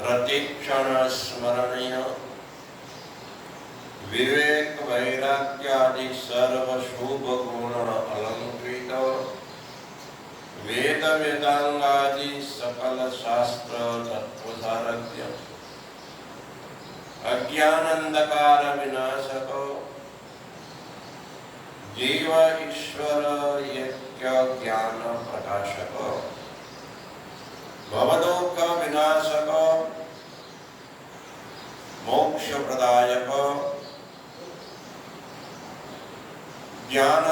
વિલક્ષણ સ્મરણીય વિવેક વૈરાગ્યાદિ સર્વ શુભ ગુણ અલંકૃત વેદ વેદાંગાદિ સકલ શાસ્ત્ર તત્વસારજ્ય અજ્ઞાનંદકાર વિનાશક જીવ ઈશ્વર યજ્ઞ જ્ઞાન પ્રકાશક ભવદુઃખ વિનાશક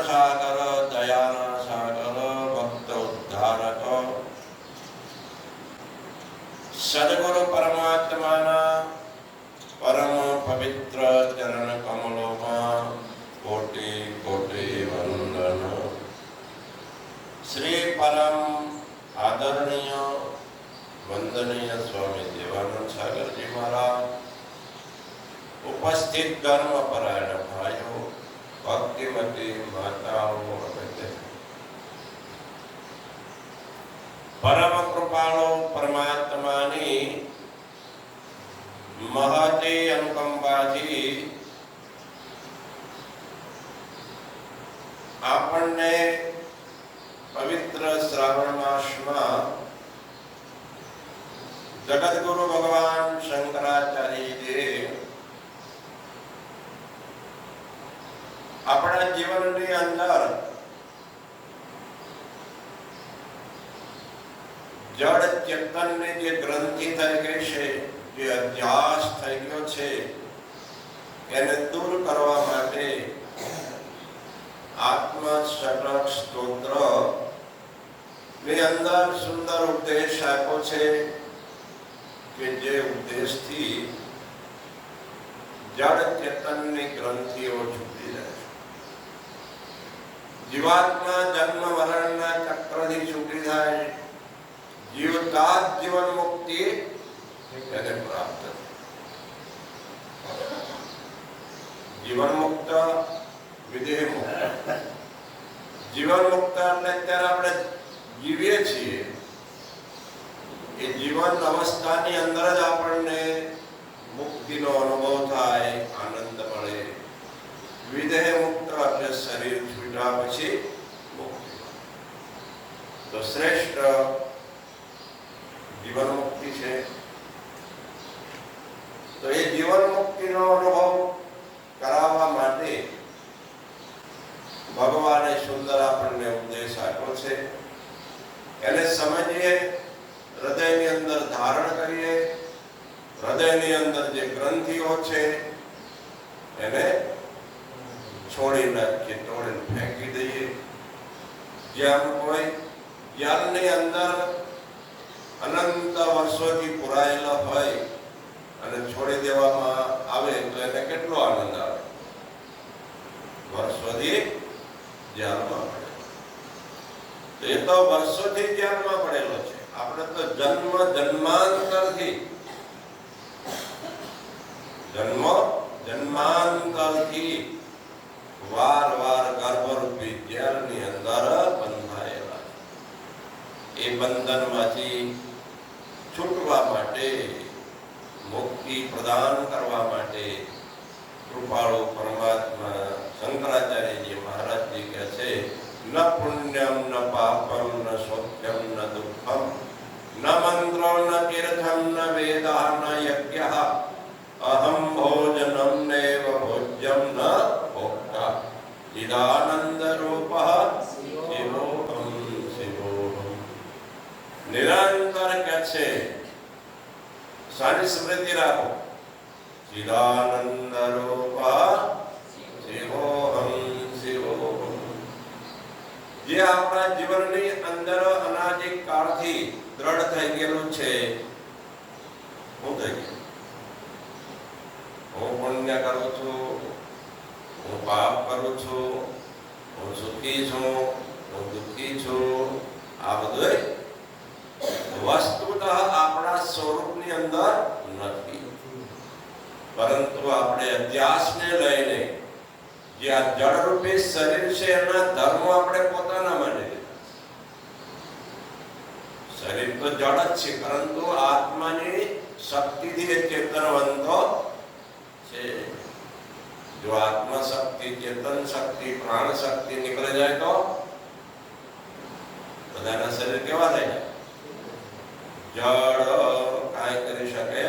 સાગર દયાના સાગર ભક્ત ઉદ્ધારક સદગુરુ પરમાત્માના પરમ પવિત્ર ચરણ કમલોમાં કોટી કોટી વંદન શ્રી પરમ આદરણીય વંદનીય સ્વામી દેવાનંદ સાગરજી મહારાજ ઉપસ્થિત ધર્મ પરાયણ ભાઈઓ, ભક્તિમતી માતાઓ પરમ કૃપાળો પરમાત્માની મહતી અનુકંપાથી આપણને પવિત્ર શ્રાવણ માસમાં જગતગુરુ ભગવાન શંકરાચાર્યજીએ જીવનની અંદર જડ ચેતનની જે ગ્રંથિ થઈ છે, જે અધ્યાસ થઈ ગયો છે, એને દૂર કરવા માટે આત્મ શતક સ્તોત્રની અંદર સુંદર ઉપદેશ આપ્યો છે કે જે ઉપદેશથી જડ ચેતનની ગ્રંથિઓ છે જીવાત્મા જન્મ મરણના ચક્રથી છૂટી થાય. જીવતા જીવન મુક્તિ એને પ્રાપ્ત જીવન મુક્ત, વિદેહ મુક્ત. જીવન મુક્ત એટલે અત્યારે આપણે જીવીએ છીએ. એ જીવન અવસ્થાની અંદર જ આપણને મુક્તિનો અનુભવ થાય, આનંદ મળે. વિદેહ મુક્ત છૂટ્યા પછી તો શ્રેષ્ઠ જીવન મુક્તિ છે. તો એ જીવન મુક્તિનો અનુભવ કરાવવા માટે ભગવાને સુંદર આપણને ઉપદેશ આપ્યો છે. એને સમજીએ, હૃદયની અંદર ધારણ કરીએ, હૃદયની અંદર જે ગ્રંથિઓ છે, એને છોડી નાખીએ તોડીને ફેંકી દઈએ. જ્યાં કોઈ જ્ઞાનની અંદર અનંત વર્ષોથી પુરાયેલા હોય અને છોડી દેવામાં આવે તો એને કેટલો આનંદ આવે? વર્ષોથી જ્ઞાનમાં પડે. એ તો વર્ષોથી જ્ઞાનમાં પડેલો છે. આપણે તો જન્મ જન્માંતરથી જન્મ જન્માંતરથી વાર વાર કર્મરૂપી જેલની અંદર બંધાયેલા. એ બંધનમાંથી છૂટવા માટે, મુક્તિ પ્રદાન કરવા માટે કૃપાળુ પરમાત્મા શંકરાચાર્યજી મહારાજજી કહે છે, ન પુણ્યમ ન પાપમ ન સૌખ્યમ ન દુઃખમ ન મંત્રો ન તીર્થમ ન વેદા ન યજ્ઞ અહમ ભોજનમ નૈવ ભોજ્યમ ન ભોક્તા ચિદાનંદ રૂપ શિવોહમ શિવોહમ નિરંતર કે છે. સારી સ્મૃતિ રાખો. ચિદાનંદ રૂપા જે આપણા જીવનની અંદર અનાદિ કાળથી દ્રઢ થઈ ગયેલું છે. હું થઈ ગયું. હું પુણ્ય કરું છું. હું પાપ કરું છું. હું સુખી છું. હું દુઃખી છું. આ બધું વસ્તુતઃ આપણા સ્વરૂપની અંદર નથી. પરંતુ આપણે અધ્યાસને લઈને જે આ જળરૂપી શરીર છે એના ધર્મો આપણે પોતાના માટે શરીર તો જળ જ છે, પરંતુ આત્માની શક્તિથી ચેતનવંતો છે. જો આત્મા શક્તિ, ચેતન શક્તિ, પ્રાણ શક્તિ નીકળી જાય તો બધાના શરીર કેવા થાય? જળ કાંઈ કરી શકે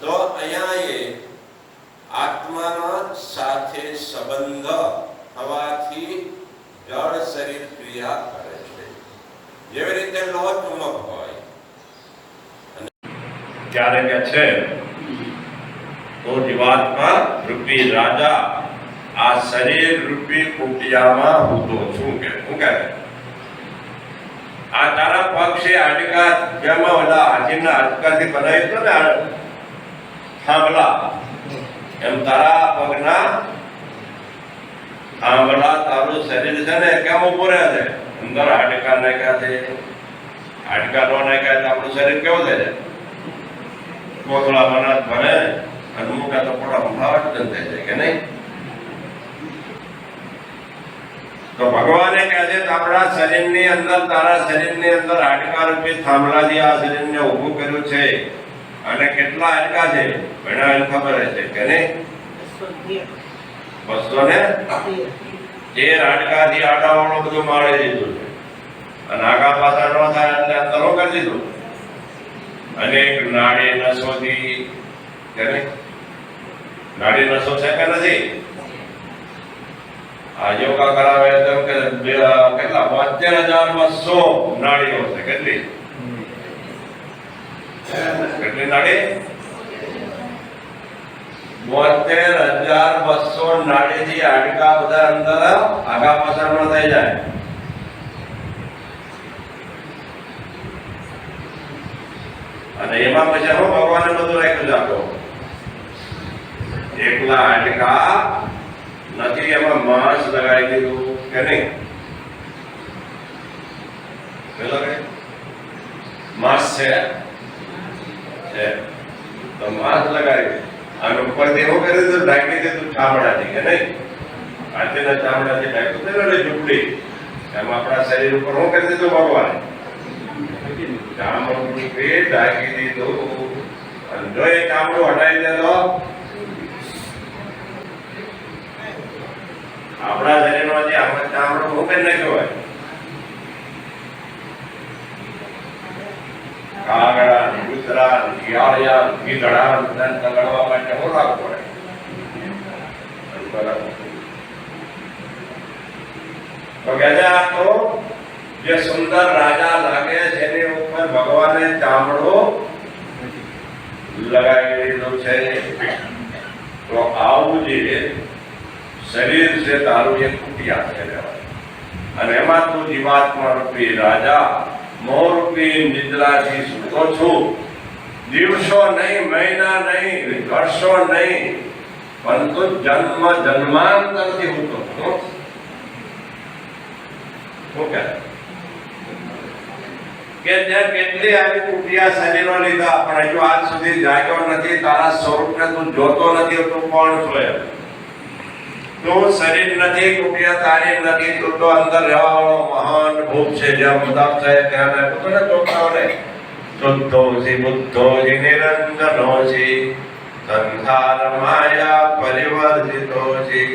તો અહીંયા એ આત્માના સાથે સંબંધ થવાથી જળ શરીર ક્રિયા કરે છે. જેવી રીતે લોહ ચુંબક હોય ત્યારે કે છે, તો જીવાત્મા રૂપી રાજા આ શરીર રૂપી કુટિયામાં હું તો છું કે હું કહે? આ તારા પગ છે હાડકા જેમાં ઓલા હાથીના હાડકાથી બનાવ્યું હતું ને થાંભલા. એમ તારા પગના થાંભલા તારું શરીર છે ને કેમ ઊભો રહે છે. અંદર હાડકા નાખ્યા છે. હાડકા નો નાખ્યા તો આપણું શરીર કેવું થાય છે કોથળા બનાત ભરે અને મોટા તો પોટા ભંભાવટ જ થઈ જાય, કે નહીં? તો ભગવાને કહે છે આપણા શરીરની અંદર, તારા શરીરની અંદર હાડકા રૂપી થાંભલાથી આ શરીરને ઊભું કર્યું છે. અને કેટલા હાડકા છે? ઘણા ખબર છે. કે નહીં? બસો ને? તેર હાડકાથી આડાવાળું બધું મારી દીધું છે. અને આગા પાછા ન થાય એટલે અંતરો કરી દીધું. અનેક નાડી નસોથી કે નહીં? નાડી નસો છે કે નથી? યોગા કરાવે તો કે કેટલા બોતેર હજાર બસો નાળીઓ છે, કેટલી? કેટલી નાળી? બોતેર હજાર બસો નાળી થી હાડકા બધા અંદર આગા માં થઈ જાય. અને એમાં પછી ભગવાને બધું રાખ્યું છે. એકલા હાડકા નથી એમાં માંસ લગાવી દીધું કે નહીં? માંસ છે? તો માંસ લગાવી. અને ઉપર દેવો કરી દીધું ઢાંકી દીધું ચામડાથી, કે નહીં? હાથીના ચામડાથી ઢાંક્યું હતું ને ઝૂંપડી. એમ આપણા શરીર ઉપર શું કરી દીધું ભગવાન? ચામડું ઢાંકી દીધું. અને જો એ ચામડું હટાવી દે તો આપણા શરીરમાં જે આપણે ચામડું કરી નાખ્યું હોય. કાગડા ગુજરા શિયાળિયા ગીધડા ને બધાને તગડવા માટે શું રાખવું પડે? તો આ તો જે સુંદર રાજા લાગે છે, એની ઉપર ભગવાને ચામડો લગાવી દીધું છે. તો આવું જે શરીર છે તારું એ કુટિયા છે. અને એમાં તું જીવાત્મા રૂપી રાજા મોરરૂપી નિદ્રાથી સૂતો છું. દિવસો નહીં, મહિના નહીં, વર્ષો નહીં, પરંતુ જન્મ જન્માંતરથી હું તો છું. શું કે ત્યાં કેટલી આવી કુટિયા શરીરો લીધા, પણ હજુ આજ સુધી જાગ્યો નથી, તારા સ્વરૂપને તું જોતો નથી, તું કોણ છો એમ તું શરીર નથી કુટિયા તારી નથી, તું તો અંદર રહેવા મહાન ભૂત છે, જ્યાં મુદામ સાહેબ કહેવાને પોતાને ચોખાઓને શુદ્ધોસી બુદ્ધોસી નિરંજનોસી સંસાર માયા પરિવર્તિતોસી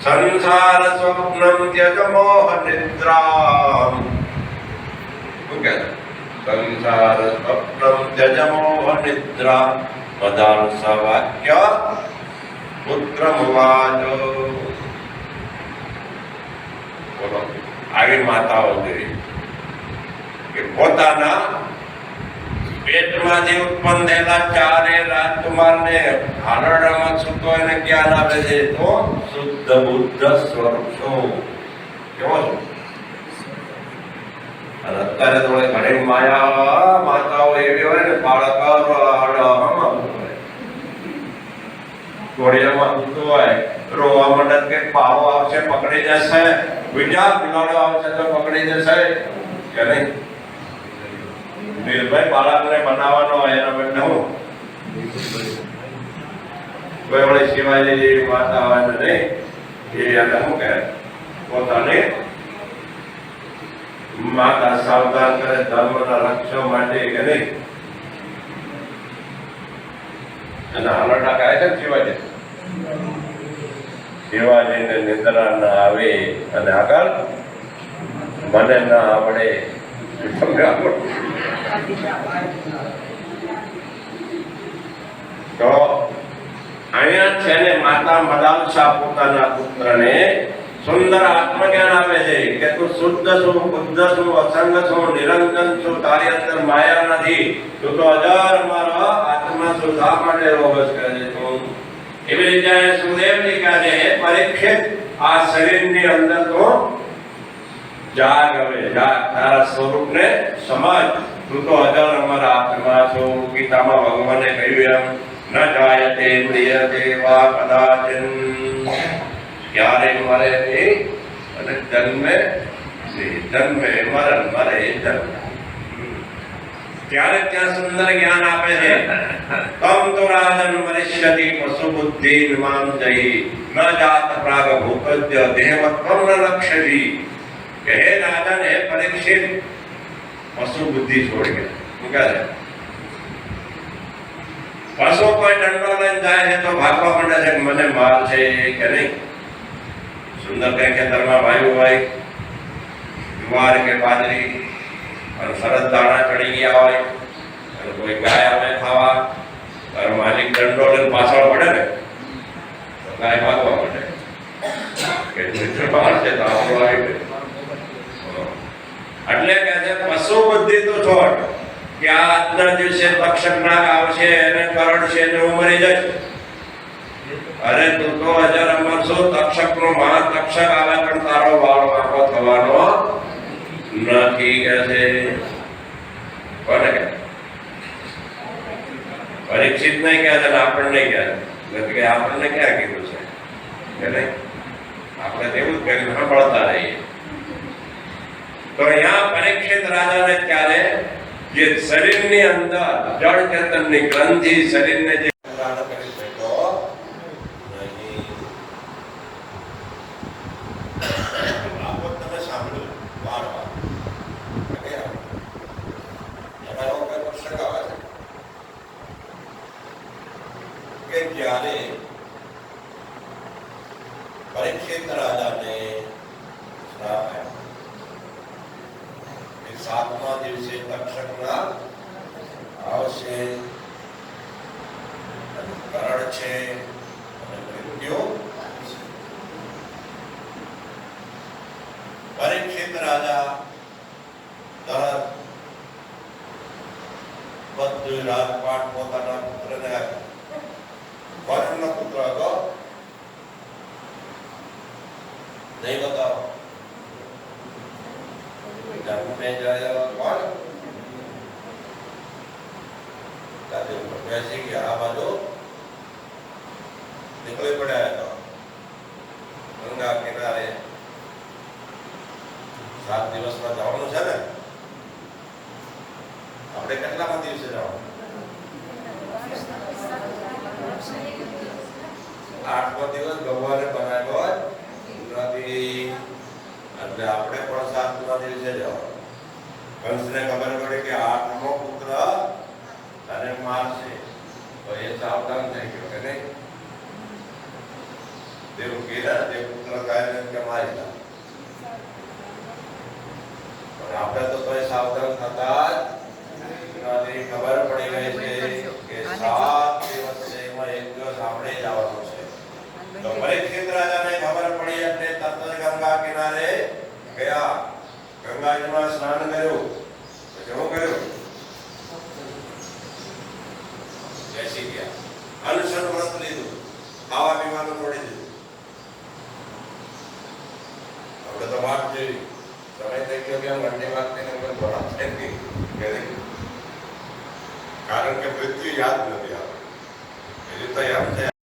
સંસાર સ્વપ્નમ ત્યજ મોહ નિદ્રા સંસાર સ્વપ્નમ ત્યજ મોહ નિદ્રા પદાર્થ વાક્ય પુત્રમવાજો બોલો, આવી માતાઓ જેવી કે પોતાના પેટમાંથી ઉત્પન્ન થયેલા ચારે રાજકુમારને હાલરડામાં છૂટો એને જ્ઞાન આપે છે, તો શુદ્ધ બુદ્ધ સ્વરૂપ છો કેવો છો? અને અત્યારે તો ઘણી માયા માતાઓ એવી હોય ને, બાળક ઘોડિયામાં ઊંધું હોય રોવા મંડળ કે પાવો આવશે, પકડી જશે. બીજા બિલાડો આવશે તો પકડી જશે. કે નહીં? નિર્ભય બાળકને બનાવવાનો હોય એના માટે હું? કોઈ શિવાજી જેવી માતા આવે નહીં. એ એને શું કહે? પોતાને માતા સાવધાન કરે, ધર્મના રક્ષણ માટે કે નહીં? અને હાલરડા કહે છે. ને શિવાજી શિવાજીને નિદ્રા ના આવે અને આગળ મને ના આવડે તો અહીંયા છે ને માતા મદાલસા પોતાના પુત્રને સુંદર આત્મજ્ઞાન આપે છે કે તું શુદ્ધ છું બુદ્ધ છું અસંગ છું નિરંજન છું તારી અંદર માયા નથી તું તો અજર મારો આત્મા છું શા માટે રોગસ કરે છે તું એવી રીતે સુદેવજી કહે છે "હે પરીક્ષિત આ શરીરની અંદર તો જાગ હવે જાગ તારા સ્વરૂપને સમજ તું તો અજર અમર આત્મા છો ગીતામાં ભગવાને કહ્યું એમ ન જાયતે મ્રિયતે વા કદાચિન ક્યારે મરે નહીં અને જન્મે નહીં. જન્મે મરણ મરે જન્મ ત્યારે ત્યાં સુંદર જ્ઞાન આપે છે તમ તો રાજન મરિષ્યતિ પશુ બુદ્ધિ વિમાન જઈ ન જાત પ્રાગ ભૂપદ્ય દેહવત્વમ ન લક્ષ્યજી કે હે રાજન હે પરીક્ષિત પશુ બુદ્ધિ છોડ ગયા શું કહે છે પશુ કોઈ દંડો લઈને જાય છે તો ભાગવા માંડે છે કે મને માર છે કે નહીં સુંદર કહે ખેતરમાં વાયુ હોય, જુવાર કે બાજરી, અને સરસ દાણા ચડી ગયા હોય, અને કોઈ ગાય આવે ખાવા અને માલિક દંડો લઈને પાછળ પડે ને, તો ગાય ભાગવા પડે કે મિત્ર છે, તો આપણો આવી એટલે કે છે, પશુ બુદ્ધિ તો છોડ, કે આ આજના દિવસે તક્ષક નાગ આવશે, એને કરડશે ને હું મરી જઈશ. અરે તું તો અજર અમર છો તક્ષક નો મહા તક્ષક આવે પણ તારો વાળ વાંકો થવાનો નથી કે છે. કોને કે પરીક્ષિત નહીં કહે છે ને આપણને કહે છે. નથી કે આપણને ક્યાં કીધું છે? કે નહીં? આપણે તો એવું જ કરીને સાંભળતા રહીએ. તો અહીંયા પરીક્ષિત રાજાને ત્યારે જે શરીરની અંદર જળ ચેતનની ગ્રંથિ શરીરને જે રાણા કરી શક્યો નહીં. આ વાત તમે સાંભળ્યું વાર વાર. કે એના લોકો કોઈ પ્રસંગ આવે છે કે જ્યારે પરીક્ષિત રાજાને શ્રાપ આપ્યો કે સાતમા દિવસે તક્ષકના આવશે અને કરણ છે અને મૃત્યુ પરીક્ષિત રાજા તરત બધું રાજપાટ પોતાના પુત્રને આપ્યો કોનો પુત્ર હતો નહીં બતાવો. પડ્યા તો. ગંગા કિનારે સાત દિવસમાં જવાનું છે ને? આપણે કેટલામાં દિવસે જવાનું? આઠમો દિવસ ભગવાને બનાવ્યો હોય નથી એટલે આપણે પણ સાતમા દિવસે જવાનું કંસને ખબર પડી કે આઠમો પુત્ર તને મારશે તો એ સાવધાન થઈ ગયો કે નહીં તેવું કીધા તે પુત્ર કાયને કે મારી નાખ. પણ આપણે તો તોય સાવધાન થતા જ નથી ખબર પડી ગઈ છે કે સાત દિવસ છે એમાં એક દિવસ આપણે જવાનું છે તો પરીક્ષિત રાજાને ખબર પડી એટલે તરત જ ગંગા કિનારે ગયા ગંગાજીમાં સ્નાન કર્યું. પછી કર્યું? બેસી ગયા અનશન વ્રત લીધું. ખાવા પીવાનું છોડી દીધું. આપણે તો વાત જોઈ તમે થઈ ગયો કે મંડી વાત થઈને કોઈ ભણા છે નહીં? કારણ કે મૃત્યુ યાદ નથી આવે એટલે તૈયાર છે.